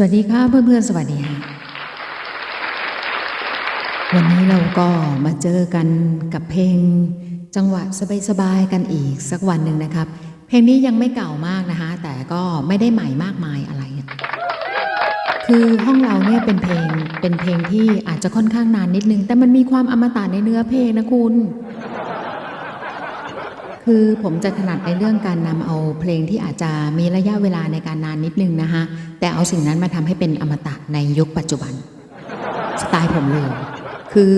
วัสดีค่ะเพื่อนๆสวัสดีค่ะ วันนี้เราก็มาเจอกันกับเพลงจังหวะสบายๆกันอีกสักวันหนึ่งนะครับ เพลงนี้ยังไม่เก่ามากนะคะ แต่ก็ไม่ได้ใหม่มากมายอะไร คือห้องเราเนี่ยเป็นเพลงเป็นเพลงที่อาจจะค่อนข้างนานนิดนึง แต่มันมีความอมตะในเนื้อเพลงนะคุณ คือผมจะถนัดในเรื่องการนำเอาเพลงที่อาจจะมีระยะเวลาในการนานนิดนึงนะคะแต่เอาสิ่งนั้นมาทำให้เป็นอมตะในยุคปัจจุบัน สไตล์ผมเลย คือ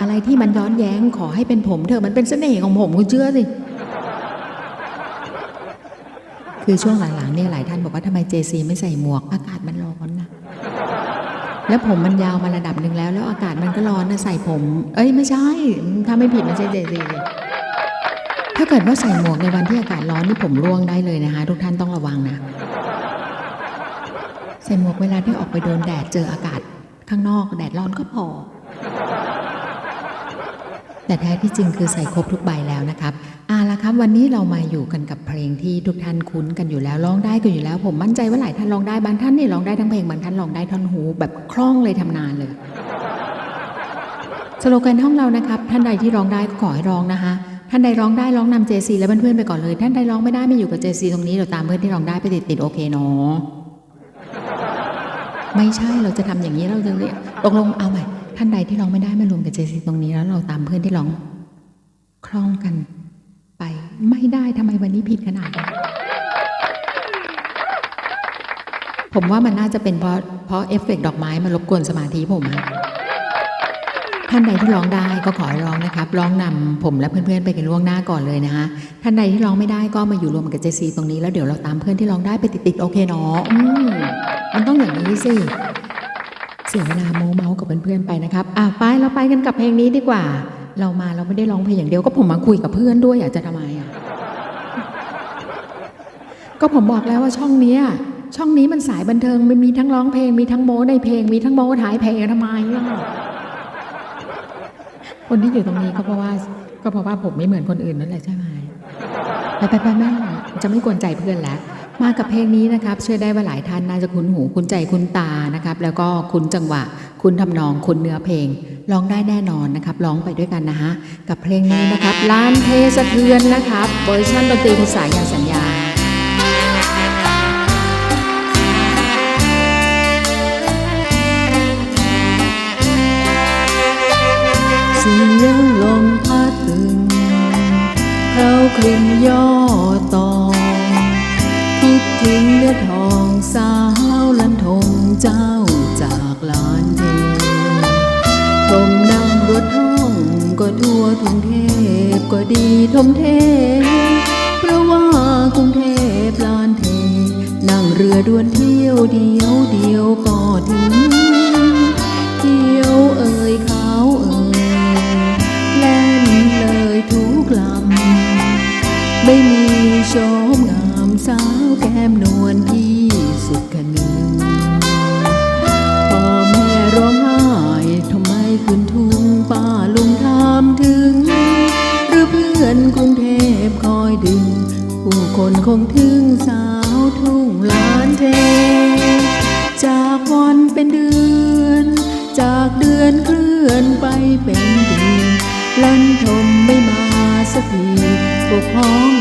อะไรที่มันย้อนแย้งขอให้เป็นผมเถอะมันเป็นเสน่ห์ของผมคุณเชื่อสิคือช่วงหลังๆเนี่ยหลายท่านบอกว่าทำไมเจซีไม่ใส่หมวก อากาศมันร้อนนะแล้วผมมันยาวมาระดับหนึ่งแล้ว แล้วอากาศมันก็ร้อนนะใส่ผม เอ้ยไม่ใช่ถ้าไม่ผิดไม่ใช่เจซีาเกิดว่าใส่หมวกในวันที่อากาศร้อนนี่ผมร่วงได้เลยนะคะ ทุกท่านต้องระวังนะ ใส่หมวกเวลาที่ออกไปโดนแดดเจออากาศข้างนอกแดดร้อนก็พอ แต่แท้ที่จริงคือใส่ครบทุกใบแล้วนะครับเอาละครับวันนี้เรามาอยู่กันกับเพลงที่ทุกท่านคุ้นกันอยู่แล้วร้องได้กันอยู่แล้ว ผมมั่นใจว่าหลายท่านร้องได้บางท่านนี่ร้องได้ทั้งเพลงบางท่านร้องได้ท่อนหู แบบคล่องเลยทำนานเลยสโลแกนห้องเรานะครับ ท่านใดที่ร้องได้ก็ขอให้ร้องนะคะ ท่านใดร้องได้ร้องนำเจซีและเพื่อนๆไปก่อนเลย ท่านใดร้องไม่ได้ไม่อยู่กับเจซีตรงนี้เดี๋ยวตามเพื่อนที่ร้องได้ไปติดติดๆโอเคเนาะไม่ใช่เราจะทำอย่างนี้เราจะเรียกตกลงเอาใหม่ท่านใดที่ร้องไม่ได้มารวมกับเจซีตรงนี้แล้วเราตามเพื่อนที่ร้องคล่องกันไปไม่ได้ทำไมวันนี้ผิดขนาดนี้ผมว่ามันน่าจะเป็นเพราะเพราะเอฟเฟกต์ดอกไม้มารบกวนสมาธิผมอะ ท่านใดที่ร้องได้ก็ขอให้ร้องนะครับ ร้องนำผมและเพื่อนๆไปกันล่วงหน้าก่อนเลยนะคะท่านใดที่ร้องไม่ได้ก็มาอยู่รวมกับเจซีตรงนี้แล้วเดี๋ยวเราตามเพื่อนที่ร้องได้ไปติดๆโอเคเนาะอืมมันต้องอย่างนี้สิเสียเวลาโมเมากับเพื่อนๆไปนะครับอะไปเราไปกันกับเพลงนี้ดีกว่า เรามาเราไม่ได้ร้องเพลงอย่างเดียวก็ผมมาคุยกับเพื่อนด้วยอยากจะทำไมอะก็ผมบอกแล้วว่าช่องนี้ช่องนี้มันสายบันเทิงมันมีทั้งร้องเพลงมีทั้งโม้ในเพลงมีทั้งโม้ท้ายเพลงทำไมล่ะ คนที่อยู่ตรงนี้ก็เพราะว่า ก็เพราะว่าผมไม่เหมือนคนอื่นนั่นแหละใช่ไหมไปไปไปแม่จะไม่กวนใจเพื่อนแล้วมากับเพลงนี้นะครับเชื่อได้ว่าหลายท่านน่าจะคุ้นหูคุ้นใจคุ้นตานะครับ แล้วก็คุ้นจังหวะ คุ้นทำนองคุ้นเนื้อเพลงร้องได้แน่นอนนะครับร้องไปด้วยกันนะฮะกับเพลงนี้นะครับล้านเทสะเทือนนะครับเวอร์ชันดนตรีคุณสายยาสัญญา ลิ่นย่อตองคิดถึงเนื้อทองสาวลันทงเจ้าจากลานเททมนั่งรถห้องก็ทั่วทุ่งเทพก็ดีทมเทเพราะว่ากรุงเทพลานเท นั่งเรือด่วนเที่ยวเดียวเดียวก็ถึงเที่ยวเอ่ยขาวเอ่ย มีโฉมงามสาวแก้มนวลที่สุดกันหนึ่งพ่อแม่ร้องไห้ทำไมขึ้นทุ่งป้าลุงถามถึง หรือเพื่อนกรุงเทพคอยดึง ผู้คนคงถึงสาวทุ่งลานเท จากวันเป็นเดือน จากเดือนเคลื่อนไปเป็นปีลันทมไม่มาสักทีพวกพ้อง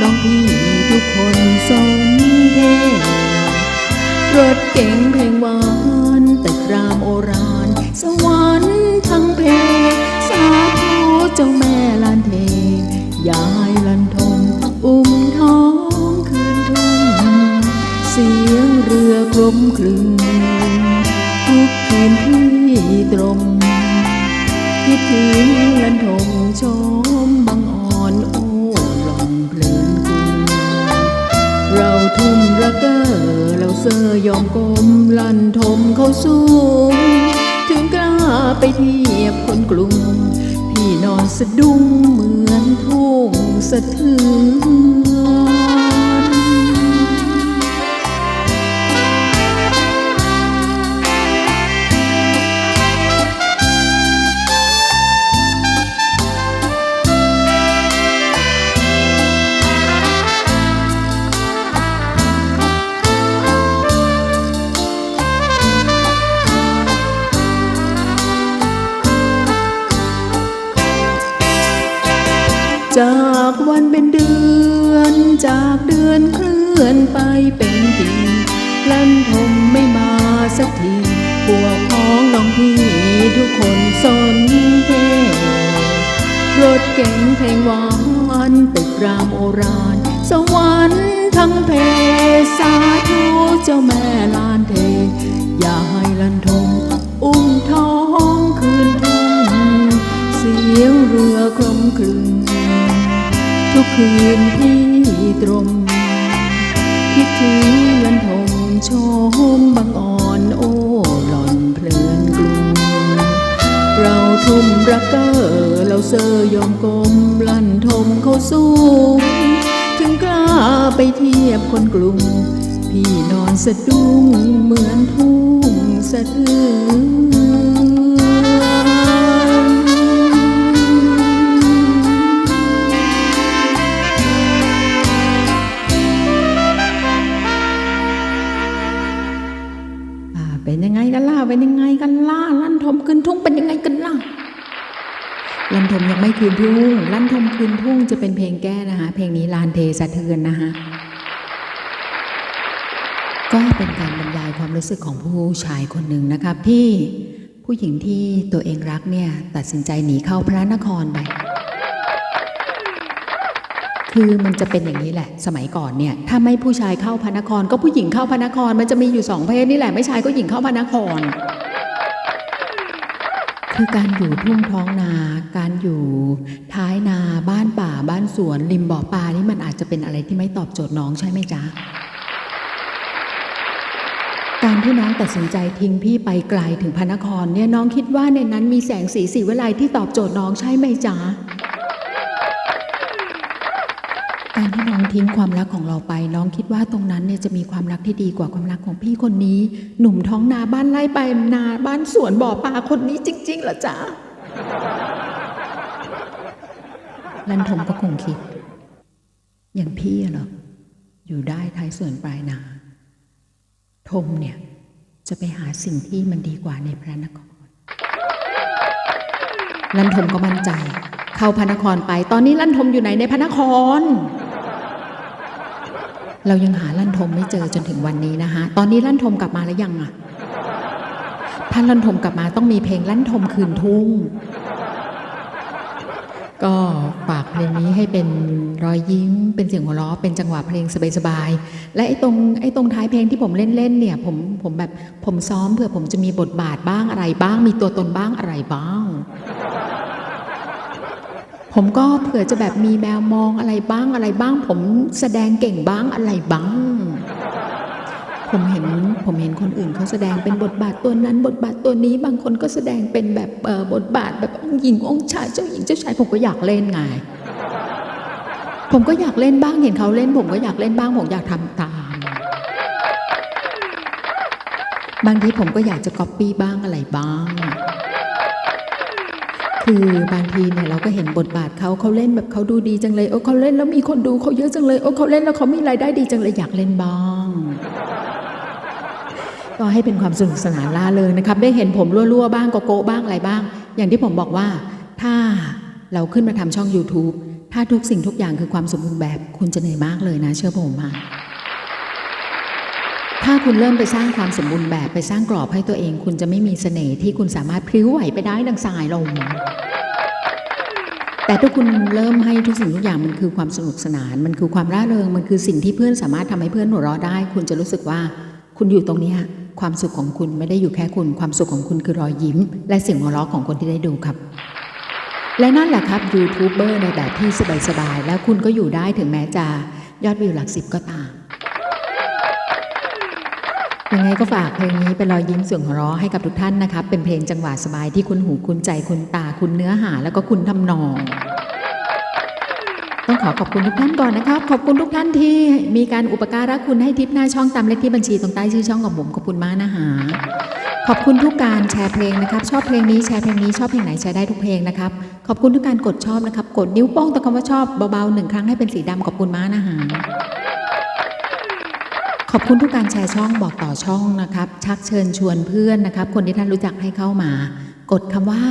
สูง ถึงกล้าไปเทียบคนกลุ่มพี่นอนสะดุ้งเหมือนทุ่งสะเทือน เป็นเดือนจากเดือนเคลื่อนไปเป็นปีลันทมไม่มาสักทีพวกพ้องน้องพี่ทุกคนสนเทรถเก๋งเพลงหวานตึกรามโอรานสวรรค์ทั้งเพสาธุเจ้าแม่ลานเท อย่าให้ลันทมอุ้มท้องคืนทุ่งเสียงเรือคลมคลึง ทุกคืนพี่ตรม คิดถึงลันทมโชมบางอ่อนโอ้หล่อนเพลินกลุ่มเราทุ่มรักเกอร์เราเซอยอมกลมลันทมเขาสู้ถึงกล้าไปเทียบคนกลุ่ม พี่นอนสะดุ้งเหมือนทุ่งสะเทือน ลั่นทมยังไม่คืนทุ่ง ลั่นทมคืนทุ่งจะเป็นเพลงแก้นะคะ เพลงนี้ลานเทสะเทือนนะคะก็เป็นการบรรยายความรู้สึกของผู้ชายคนหนึ่งนะครับที่ผู้หญิงที่ตัวเองรักเนี่ยตัดสินใจหนีเข้าพระนครไป คือมันจะเป็นอย่างนี้แหละ สมัยก่อนเนี่ยถ้าไม่ผู้ชายเข้าพระนคร ก็ผู้หญิงเข้าพระนคร มันจะมีอยู่สองเพศนี่แหละไม่ชายก็หญิงเข้าพระนคร คือการอยู่ทุ่งท้องนา การอยู่ท้ายนาบ้านป่าบ้านสวน ริมบ่อปลานี่มันอาจจะเป็นอะไรที่ไม่ตอบโจทย์น้องใช่ไหมจ๊ะ การที่น้องตัดสินใจทิ้งพี่ไปไกลถึงพระนครเนี่ยน้องคิดว่าในนั้นมีแสงสีสีวิไลที่ตอบโจทย์น้องใช่ไหมจ๊ะ การที่น้องทิ้งความรักของเราไป น้องคิดว่าตรงนั้นเนี่ยจะมีความรักที่ดีกว่าความรักของพี่คนนี้ หนุ่มท้องนาบ้านไร่ไปนาบ้านสวนบ่อปลาคนนี้จริง ๆ เหรอจ๊ะลันทมก็คงคิด อย่างพี่เหรออยู่ได้ท้ายสวนปลายนาทมเนี่ยจะไปหาสิ่งที่มันดีกว่าในพระนครลันทมก็มั่นใจ เข้าพระนครไป ตอนนี้ลันทมอยู่ไหนในพระนคร เรายังหาลั่นทมไม่เจอจนถึงวันนี้นะคะ ตอนนี้ลั่นทมกลับมาแล้วยังอะถ้าลั่นทมกลับมาต้องมีเพลงลั่นทมคืนทุ่ง ก็ฝากเพลงนี้ให้เป็นรอยยิ้ม เป็นเสียงหัวเราะ เป็นจังหวะเพลงสบายๆ และไอ้ตรงไอ้ตรงท้ายเพลงที่ผมเล่นๆเนี่ย ผมผมแบบผมซ้อมเพื่อผมจะมีบทบาทบ้างอะไรบ้าง มีตัวตนบ้างอะไรบ้าง ผมก็เผื่อจะแบบมีแมวมองอะไรบ้างอะไรบ้าง ผมแสดงเก่งบ้างอะไรบ้าง ผมเห็นผมเห็นคนอื่นเขาแสดงเป็นบทบาทตัวนั้น บทบาทตัวนี้บางคนก็แสดงเป็นแบบบทบาทแบบองค์หญิงองค์ชายเจ้าหญิงเจ้าชายผมก็อยากเล่นไงผมก็อยากเล่นบ้างเห็นเขาเล่น ผมก็อยากเล่นบ้างผมอยากทำตามบางทีผมก็อยากจะก๊อปปี้บ้างอะไรบ้าง คือบางทีเนี่ยเราก็เห็นบทบาทเขาเขาเล่นแบบเขาดูดีจังเลยโอ้เขาเล่นแล้วมีคนดูเขาเยอะจังเลยโอ้เขาเล่นแล้วเขามีรายได้ดีจังเลยอยากเล่นบ้างก็ให้เป็นความสนุกสนานล่าเริงนะครับ ได้เห็นผมรั่วๆบ้างโกโก้บ้างอะไรบ้าง อย่างที่ผมบอกว่า ถ้าเราขึ้นมาทำช่อง YouTube ถ้าทุกสิ่งทุกอย่างคือความสมบูรณ์แบบ คุณจะเหนื่อยมากเลยนะ เชื่อผมค่ะ ถ้าคุณเริ่มไปสร้างความสมบูรณ์แบบไปสร้างกรอบให้ตัวเอง คุณจะไม่มีเสน่ห์ที่คุณสามารถพลิ้วไหวไปได้ดังสายลมแต่ถ้าคุณเริ่มให้ทุกสิ่งทุกอย่างมันคือความสนุกสนาน มันคือความร่าเริง มันคือสิ่งที่เพื่อนสามารถทำให้เพื่อนหัวเราะได้ คุณจะรู้สึกว่า คุณอยู่ตรงนี้ความสุขของคุณไม่ได้อยู่แค่คุณ ความสุขของคุณคือรอยยิ้ม และเสียงหัวเราะของคนที่ได้ดูครับ และนั่นแหละครับยูทูบเบอร์ในแบบที่สบายๆแล้วคุณก็อยู่ได้ถึงแม้จะยอดวิวหลักสิบก็ตาม ยังไงก็ฝากเพลงนี้เป็นรอยยิ้มเสียงหัวเราะให้กับทุกท่านนะครับเป็นเพลงจังหวะสบายที่คุณหูคุณใจคุณตาคุณเนื้อหา แล้วก็คุณทำนอง ต้องขอขอบคุณทุกท่านก่อนนะครับขอบคุณทุกท่านที่มีการอุปการะคุณให้ทิปหน้าช่องตามเลขที่บัญชีตรงใต้ชื่อช่องของผมขอบคุณมากนะคะขอบคุณทุกการแชร์เพลงนะครับ ชอบเพลงนี้แชร์เพลงนี้ชอบเพลงไหนแชร์ได้ทุกเพลงนะครับ ขอบคุณทุกการกดชอบนะครับ กดนิ้วโป้งตะคำว่าชอบเบาๆหนึ่งครั้งให้เป็นสีดำขอบคุณมากนะคะ ขอบคุณทุกการแชร์ช่องบอกต่อช่องนะครับ ชักเชิญชวนเพื่อนนะครับ คนที่ท่านรู้จักให้เข้ามา กดคำว่า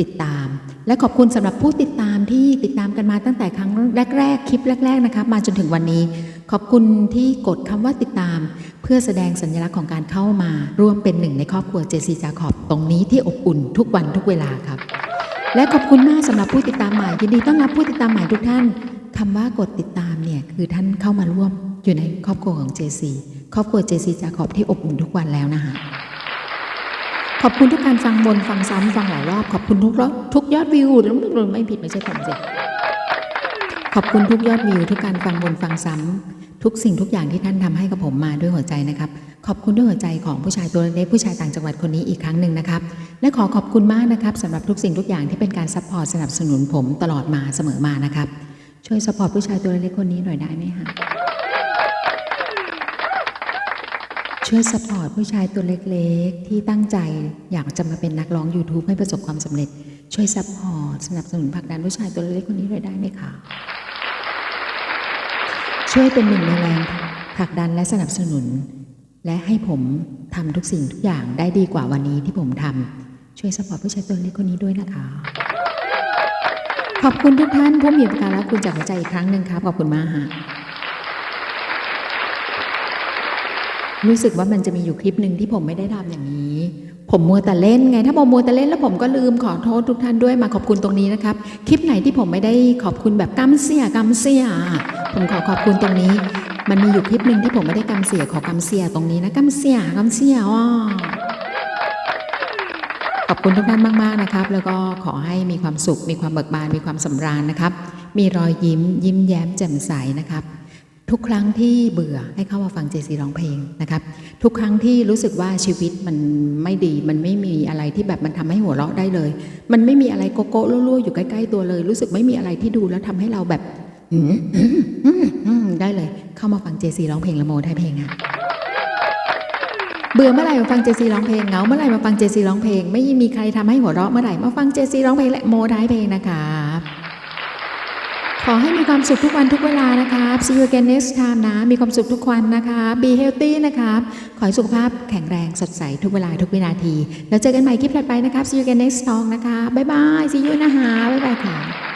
ติดตาม และขอบคุณสำหรับผู้ติดตามที่ติดตามกันมาตั้งแต่ครั้งแรกๆ คลิปแรก ๆนะครับ มาจนถึงวันนี้ ขอบคุณที่กดคำว่าติดตาม เพื่อแสดงสัญลักษณ์ของการเข้ามา ร่วมเป็นหนึ่งในครอบครัวเจซีจาขอบตรงนี้ที่อบอุ่นทุกวันทุกเวลาครับ และขอบคุณมากสำหรับผู้ติดตามใหม่ยินดีต้อนรับผู้ติดตามใหม่ทุกท่านคำว่ากดติดตามเนี่ยคือท่านเข้ามาร่วม อยู่ในครอบครัวของ JC ครอบครัว JC จาขอบที่อบอุ่นทุกวันแล้วนะคะขอบคุณทุกการฟังบนฟังซ้ำฟังหลายรอบขอบคุณทุกรอบทุกยอดวิวหรือไม่ผิดไม่ใช่ผมสิขอบคุณทุกยอดวิวทุกการฟังบนฟังซ้ำทุกสิ่งทุกอย่างที่ท่านทำให้กับผมมาด้วยหัวใจนะครับ ขอบคุณด้วยหัวใจของผู้ชายตัวเล็กผู้ชายต่างจังหวัดคนนี้อีกครั้งหนึ่งนะครับ และขอขอบคุณมากนะครับสำหรับทุกสิ่งทุกอย่างที่เป็นการซัพพอร์ตสนับสนุนผมตลอดมาเสมอมานะครับช่วยซัพพอร์ตผู้ชายตัวเล็กคนนี้หน่อยได้ไหมคะ ช่วยซัพพอร์ตผู้ชายตัวเล็กๆ ที่ตั้งใจอยากจะมาเป็นนักร้อง YouTube ให้ประสบความสำเร็จ ช่วยซัพพอร์ตสนับสนุนผลักดันผู้ชายตัวเล็กคนนี้หน่อยได้ไหมคะช่วยเป็นหนึ่งในแรงผลักดันและสนับสนุน และให้ผมทำทุกสิ่งทุกอย่างได้ดีกว่าวันนี้ที่ผมทำช่วยสปอร์ตผู้ชายตัวเล็กคนนี้ด้วยนะคะ ขอบคุณทุกท่านผู้มีอุปการะคุณจากหัวใจอีกครั้งหนึ่งครับขอบคุณมากฮะ รู้สึกว่ามันจะมีอยู่คลิปหนึ่งที่ผมไม่ได้ทำอย่างนี้ ผมมัวแต่เล่นไง ถ้าผมมัวแต่เล่นแล้วผมก็ลืมขอโทษทุกท่านด้วยมาขอบคุณตรงนี้นะครับ คลิปไหนที่ผมไม่ได้ขอบคุณแบบกำเสียกำเสีย ผมขอขอบคุณตรงนี้ มันมีอยู่คลิปหนึ่งที่ผมไม่ได้กำเสียขอกำเสียตรงนี้นะกำเสียกำเสียว้าขอบคุณทุกท่านมากๆนะครับ แล้วก็ขอให้มีความสุข มีความเบิกบาน มีความสำราญนะครับ มีรอยยิ้มยิ้มแย้มแจ่มใสนะครับ ทุกครั้งที่เบื่อให้เข้ามาฟังเจซีร้องเพลงนะครับทุกครั้งที่รู้สึกว่าชีวิตมันไม่ดี มันไม่มีอะไรที่แบบมันทำให้หัวเราะได้เลย มันไม่มีอะไรโกโก้รั่วๆอยู่ใกล้ๆตัวเลย รู้สึกไม่มีอะไรที่ดูแล้วทำให้เราแบบได้เลย เข้ามาฟังเจซีร้องเพลงละโมไทยเพลงอะเบื่อเมื่อไหร่มาฟังเจซีร้องเพลงเหงาเมื่อไหร่มาฟังเจซีร้องเพลง ไม่มีใครทำให้หัวเราะเมื่อไหร่มาฟังเจซีร้องเพลงและโมไทยเพลงนะครับ ขอให้มีความสุขทุกวันทุกเวลานะครับ see you again next time นะ มีความสุขทุกวันนะคะ be healthy นะครับ ขอให้สุขภาพแข็งแรงสดใสทุกเวลาทุกวินาที แล้วเจอกันใหม่คลิปถัดไปนะครับ see you again next time นะคะ บ๊ายบาย see you นะคะ บ๊ายบายค่ะ